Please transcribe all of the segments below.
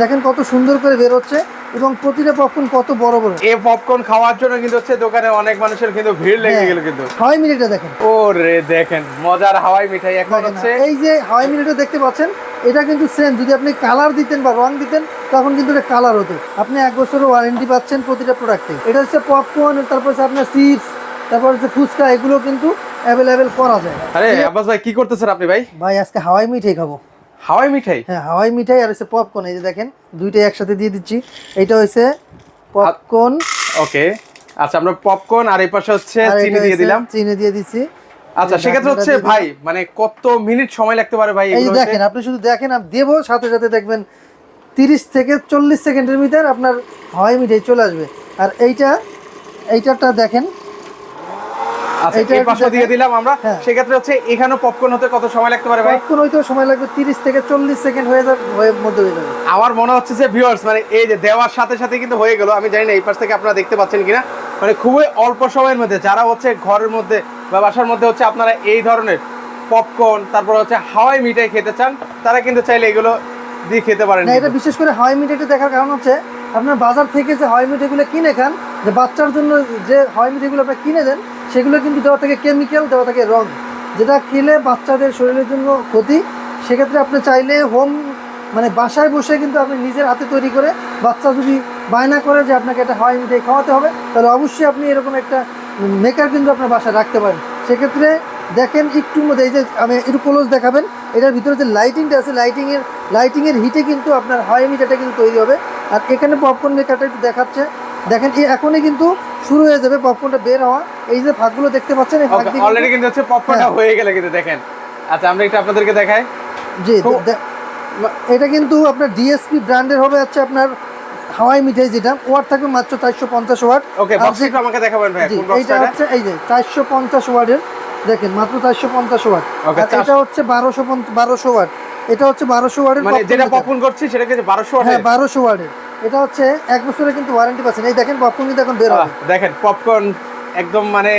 দেখেন কত সুন্দর করে বের হচ্ছে এবং প্রতিটা পপকর্ন কত বড় বড়। এই পপকর্ন খাওয়ার জন্য কিন্তু হচ্ছে দোকানে অনেক মানুষের কিন্তু ভিড় লেগে হ্যাঁ। গেল কিন্তু। হাওয়াই মিনিটে দেখেন। ও রে দেখেন মজার হাওয়াই মিঠাই এখন হচ্ছে। এই যে হাওয়াই মিনিটে দেখতে পাচ্ছেন এটা কিন্তু সেম যদি আপনি কালার দিতেন বা রং দিতেন তখন কিন্তু এটা কালার হতো। আপনি এক বছরের ওয়ারেন্টি পাচ্ছেন প্রতিটা প্রোডাক্টে এটা হচ্ছে পপকর্ন তারপর হচ্ছে আপনার চিপস তারপর হচ্ছে ফুচকা এগুলো কিন্তু অ্যাভেলেবেল করা যায়। আরে আব্বাস ভাই কি করতেছেন আপনি ভাই? ভাই আজকে হাওয়াই মিঠাই খাব। হাওয়াই মিঠাই? হ্যাঁ হাওয়াই মিঠাই আর হচ্ছে পপকর্ন এই যে দেখেন দুইটাই একসাথে দিয়ে দিচ্ছি। এইটা হচ্ছে পপকর্ন ওকে আচ্ছা আমরা পপকর্ন আর এই পাশে হচ্ছে চিনি দিয়ে দিলাম। চিনি দিয়ে দিচ্ছি। আচ্ছা সেক্ষেত্রে হচ্ছে ভাই মানে কত মিনিট সময় লাগতে পারে ভাই এই? দেখেন আপনি শুধু দেখেন আমি দেবো সাথে সাথে দেখবেন তিরিশ থেকে চল্লিশ সেকেন্ডের ভিতর আপনার হাওয়াই মিঠাই চলে আসবে। আর এইটা এইটাটা দেখেন আচ্ছা এই পাশে দিয়ে দিলাম আমরা। হ্যাঁ। সেক্ষেত্রে হচ্ছে এখানেও পপকর্ন হতে কত সময় লাগতে পারে ভাই? পপকর্ন হইতেও সময় লাগবে তিরিশ থেকে চল্লিশ সেকেন্ড হয়ে যাবে মধ্যে হয়ে যাবে। আমার মনে হচ্ছে যে ভিউয়ার্স মানে এই যে দেওয়ার সাথে সাথে কিন্তু হয়ে গেল। আমি জানি না এই পাশ থেকে আপনারা দেখতে পাচ্ছেন কিনা। মানে খুবই অল্প সময়ের মধ্যে যারা হচ্ছে ঘরের মধ্যে বা বাসার মধ্যে হচ্ছে আপনারা এই ধরনের পপকর্ন তারপর হচ্ছে হাওয়াই মিঠাই খেতে চান তারা কিন্তু চাইলে এগুলো দিয়ে খেতে পারেন না এটা বিশেষ করে হাওয়াই মিঠাইটা দেখার কারণ হচ্ছে আপনার বাজার থেকে যে হাওয়াই মিঠাইগুলো কিনে খান যে বাচ্চার জন্য যে হাওয়াই মিঠাইগুলো আপনার কিনে দেন সেগুলো কিন্তু দেওয়া থাকে কেমিক্যাল দেওয়া থাকে রং। যেটা খেলে বাচ্চাদের শরীরের জন্য ক্ষতি, সেক্ষেত্রে আপনি চাইলে হোম মানে বাসায় বসে কিন্তু আপনি নিজের হাতে তৈরি করে বাচ্চা যদি বায়না করে যে আপনাকে এটা হাওয়াই মিঠাই খাওয়াতে হবে, তাহলে অবশ্যই আপনি এরকম একটা মেকার কিন্তু আপনার বাসায় রাখতে পারেন। সেক্ষেত্রে দেখেন একটু মধ্যে, এই যে আমি একটু ক্লোজ দেখাবেন, এটার ভিতরে যে লাইটিংটা আছে লাইটিংয়ের লাইটিংয়ের হিটে কিন্তু আপনার হাওয়াই মিঠাইটা কিন্তু তৈরি হবে। আর এখানে পপকর্ন মেকারটা একটু দেখাচ্ছে। দেখেন এখনই কিন্তু শুরু হয়ে যাবে পপকর্নটা বের হওয়া। এই যে ফাঁকগুলো দেখতে পাচ্ছেন এই ফাঁক দিয়ে অলরেডি কিন্তু- হচ্ছে পপকর্নটা হ্যাঁ। হয়ে গেলে কিন্তু দেখেন। আচ্ছা আমরা একটু আপনাদেরকে দেখাই। জি এটা কিন্তু আপনার ডিএসপি ব্র্যান্ডের হবে হচ্ছে আপনার হাওয়াই মিঠাই যেটা। ওয়াট থাকবে মাত্র চারশো পঞ্চাশ ওয়াট। ওকে আমাকে দেখাবেন ভাই কোন এইটা হচ্ছে এই যে চারশো পঞ্চাশ ওয়ার্ডের দেখেন মাত্র চারশো পঞ্চাশ ওয়াট। এটা হচ্ছে বারোশো বারোশো ওয়াট। এটা হচ্ছে বারোশো ওয়ার্ডের মানে যেটা পপকর্ন করছি সেটা কিন্তু 1200 হ্যাঁ ওয়াটের। বারোশো ওয়ার্ডের এটা হচ্ছে এক বছরের কিন্তু ওয়ারেন্টি পাচ্ছেন। এই দেখেন পপকর্ন কিন্তু এখন বের হবে। দেখেন পপকর্ন একদম মানে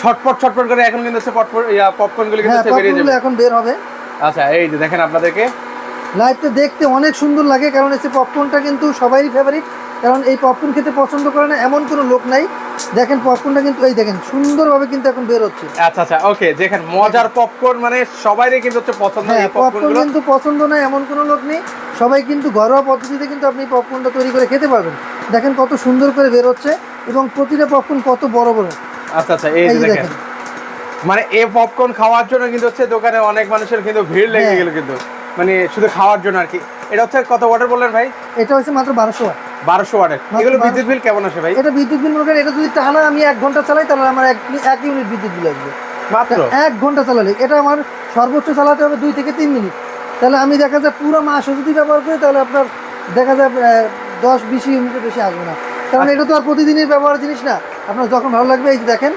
ছটপট ছটপট করে এখন কিন্তু হচ্ছে ইয়া পপকর্নগুলো কিন্তু হ্যাঁ বেরিয়ে যাবে। এখন বের হবে। আচ্ছা এই যে দেখেন আপনাদেরকে। লাইভটা দেখতে অনেক সুন্দর লাগে কারণ এই পপকর্নটা কিন্তু সবারই ফেভারিট কারণ এই পপকর্ন খেতে পছন্দ করে না এমন কোনো লোক নাই। দেখেন পপকর্নটা কিন্তু এই দেখেন সুন্দরভাবে কিন্তু এখন বের হচ্ছে। আচ্ছা আচ্ছা ওকে দেখেন মজার পপকর্ন মানে সবাইরই কিন্তু হচ্ছে পছন্দ হ্যাঁ এই পপকর্ন কিন্তু পছন্দ না এমন কোনো লোক নেই। সবাই কিন্তু ঘরোয়া পদ্ধতিতে কিন্তু আপনি পপকর্নটা তৈরি করে খেতে পারবেন। দেখেন কত সুন্দর করে বের হচ্ছে এবং প্রতিটা পপকর্ন কত বড় বড়। আচ্ছা আচ্ছা এই দেখেন। মানে এই পপকর্ন খাওয়ার জন্য কিন্তু হচ্ছে দোকানে অনেক মানুষের কিন্তু ভিড় লেগে হ্যাঁ। গেল কিন্তু। মানে শুধু খাওয়ার জন্য আর কি এটা হচ্ছে কত ওয়াটের বললেন ভাই? এটা হচ্ছে মাত্র বারোশো ওয়াট বারোশো ওয়াটের এগুলো বিদ্যুৎ বিল কেমন আসে ভাই? এটা বিদ্যুৎ বিল মনে করেন এটা যদি টানা আমি এক ঘণ্টা চালাই তাহলে আমার এক এক ইউনিট বিদ্যুৎ বিল আসবে। মাত্র? এক ঘণ্টা চালালে। এটা আমার সর্বোচ্চ চালাতে হবে দুই থেকে তিন মিনিট। তাহলে আমি দেখা যায় পুরো মাসও যদি ব্যবহার করি তাহলে আপনার দেখা যায় দশ বিশ ইউনিটের বেশি আসবে না। কারণ এটা তো আর প্রতিদিনের ব্যবহার জিনিস না। আপনার যখন ভালো লাগবে এই যে দেখেন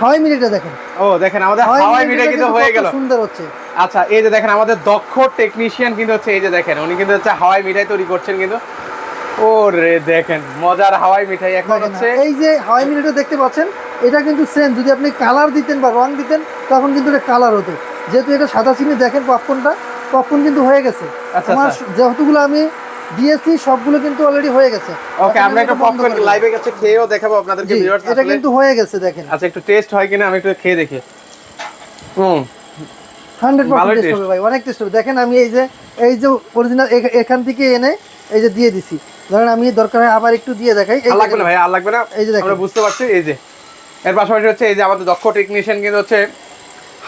হাওয়াই মিনিটটা দেখেন। ও দেখেন আমাদের হাওয়াই মিনিটটা কিন্তু হয়ে গেল। সুন্দর হচ্ছে। আচ্ছা এই যে দেখেন আমাদের দক্ষ টেকনিশিয়ান কিন্তু হচ্ছে এই যে দেখেন উনি কিন্তু হচ্ছে হাওয়াই মিঠাই তৈরি করছেন কিন্তু। ও রে দেখেন মজার হাওয়াই মিঠাই এখন হচ্ছে। এই যে হাওয়াই মিনিটটা দেখতে পাচ্ছেন এটা কিন্তু সেম যদি আপনি কালার দিতেন বা রং দিতেন তখন কিন্তু এটা কালার হতো। যেহেতু এটা সাদা চিনি দেখেন পপকর্নটা পপকর্ন কিন্তু হয়ে গেছে। আচ্ছা, আমার আচ্ছা। যেহেতুগুলো আমি দিয়েছি সবগুলো কিন্তু অলরেডি হয়ে গেছে। ওকে আমরা একটা পপকর্ন করে লাইভে কাছে খেয়েও দেখাবো আপনাদেরকে viewers এটা কিন্তু হয়ে গেছে দেখেন। আচ্ছা একটু টেস্ট হয় কিনা আমি একটু খেয়ে দেখি। হুম। হান্ড্রেড ভালোই পার্সেন্ট টেস্ট হবে ভাই অনেক টেস্ট হবে। দেখেন আমি এই যে এই যে অরিজিনাল এখান থেকে এনে এই যে দিয়ে দিছি। ধরেন আমি দরকার হয় আবার একটু দিয়ে দেখাই। আর লাগবে না ভাই আর লাগবে না। এই যে দেখেন। আমরা বুঝতে পারছি এই যে। এর পাশাপাশি হচ্ছে এই যে আমাদের দক্ষ টেকনিশিয়ান কিন্তু হচ্ছে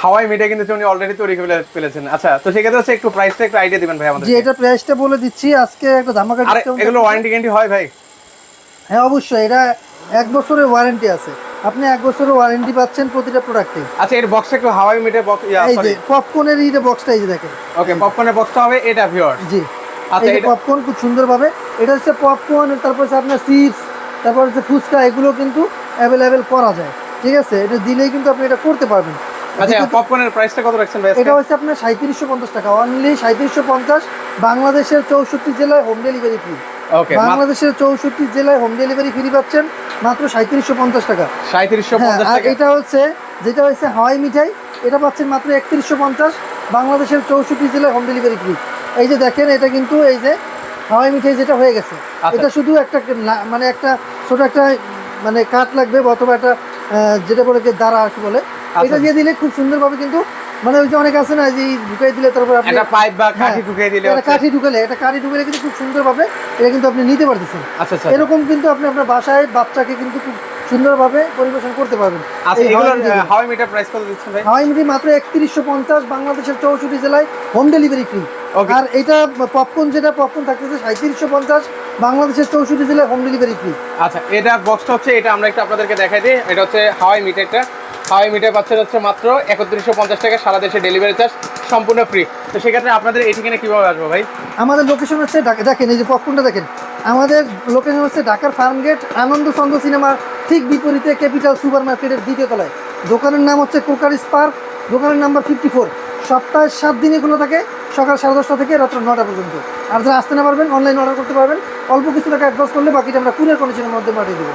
হাওয়াই মিঠাই কিন্তু উনি অলরেডি তৈরি করে ফেলেছেন। আচ্ছা তো সেক্ষেত্রে হচ্ছে একটু প্রাইসটা একটু আইডিয়া দিবেন ভাই আমাদের জি এটা প্রাইসটা বলে দিচ্ছি। আজকে একটা ধামাকা আর এগুলো ওয়ারেন্টি গ্যারান্টি হয় ভাই। হ্যাঁ অবশ্যই। এটা এক বছরের ওয়ারেন্টি আছে। আপনি এক বছরের ওয়ারেন্টি পাচ্ছেন প্রতিটা প্রোডাক্টে আচ্ছা এর বক্সটা একটু হাওয়াই মিঠাই বক্স এই যে পপকর্নের এইটা বক্সটা এই যে দেখেন। ওকে পপকর্নের বক্সটা হবে এটা ভিউয়ার জি। আচ্ছা, এই পপকর্ন খুব সুন্দরভাবে। এটা হচ্ছে পপকর্ন তারপর হচ্ছে আপনার চিপস তারপর হচ্ছে ফুচকা এগুলো কিন্তু অ্যাভেলেবেল করা যায়। ঠিক আছে? এটা দিলেই কিন্তু আপনি এটা করতে পারবেন। আচ্ছা পপকর্নের প্রাইসটা কত রাখছেন ভাই এটা হচ্ছে আপনার সাঁত্রিশশো পঞ্চাশ টাকা। অনলি সাঁত্রিশশো পঞ্চাশ। বাংলাদেশের চৌষট্টি জেলায় হোম ডেলিভারি ফ্রি ওকে বাংলাদেশের চৌষট্টি জেলায় হোম ডেলিভারি ফ্রি পাচ্ছেন মাত্র সাঁত্রিশশো পঞ্চাশ টাকা। সাঁত্রিশশো হ্যাঁ আর এটা হচ্ছে যেটা হচ্ছে হাওয়াই মিঠাই এটা পাচ্ছেন মাত্র একত্রিশশো পঞ্চাশ। বাংলাদেশের চৌষট্টি জেলায় হোম ডেলিভারি ফ্রি এই যে দেখেন এটা কিন্তু এই যে হাওয়াই মিঠাই যেটা হয়ে গেছে। আচ্ছা। এটা শুধু একটা মানে একটা ছোট একটা মানে কাঠ লাগবে অথবা একটা যেটা বলে দাঁড়া আর কি বলে আচ্ছা। এটা দিয়ে দিলে খুব সুন্দর ভাবে কিন্তু মানে ওই যে অনেক আছে না যে ঢুকাই দিলে তারপর আপনি একটা পাইপ বা কাঠি ঢুকাই ঢুকিয়ে দিলে একটা কাঠি ঢুকালে এটা কাঠি ঢুকালে কিন্তু খুব সুন্দর ভাবে এটা কিন্তু আপনি নিতে পারতেছেন। আচ্ছা আচ্ছা। এরকম কিন্তু আপনি আপনার বাসায় বাচ্চাকে কিন্তু খুব সুন্দরভাবে পরিবেশন করতে পারবেন। আচ্ছা এগুলোর হাওয়াই মিটার প্রাইস কত দিচ্ছেন ভাই? হাওয়াই মিঠাই মাত্র একত্রিশশো পঞ্চাশ বাংলাদেশের চৌষট্টি জেলায় হোম ডেলিভারি ফ্রি. আর এটা পপকর্ন যেটা পপকর্ন থাকতেছে সাঁত্রিশশো পঞ্চাশ বাংলাদেশের চৌষট্টি জেলায় হোম ডেলিভারি ফ্রি আচ্ছা এটা বক্সটা হচ্ছে এটা আমরা একটু আপনাদেরকে দেখাই দিই। এটা হচ্ছে হাওয়াই মিটারটা। হাওয়াই মিটার পাচ্ছেন হচ্ছে মাত্র একত্রিশশো পঞ্চাশ টাকা সারা দেশে ডেলিভারি চার্জ সম্পূর্ণ ফ্রি তো সেক্ষেত্রে আপনাদের এই ঠিকানা কীভাবে আসব ভাই? আমাদের লোকেশন হচ্ছে দেখেন এই যে পপকর্নটা দেখেন। আমাদের লোকেশন হচ্ছে ঢাকার ফার্ম গেট আনন্দ চন্দ্র সিনেমার ঠিক বিপরীতে ক্যাপিটাল সুপার মার্কেটের দ্বিতীয় তলায়। দোকানের নাম হচ্ছে কোকার স্পার্ক দোকানের নাম্বার ফিফটি ফোর। সপ্তাহে সাত দিনে খোলা থাকে, সকাল সাড়ে দশটা থেকে রাত্র নটা পর্যন্ত। আর যারা আসতে না পারবেন অনলাইন অর্ডার করতে পারবেন। অল্প কিছু টাকা অ্যাডভান্স করলে বাকিটা আমরা কুরিয়ার কন্ডিশনের মধ্যে পাঠিয়ে দেবো।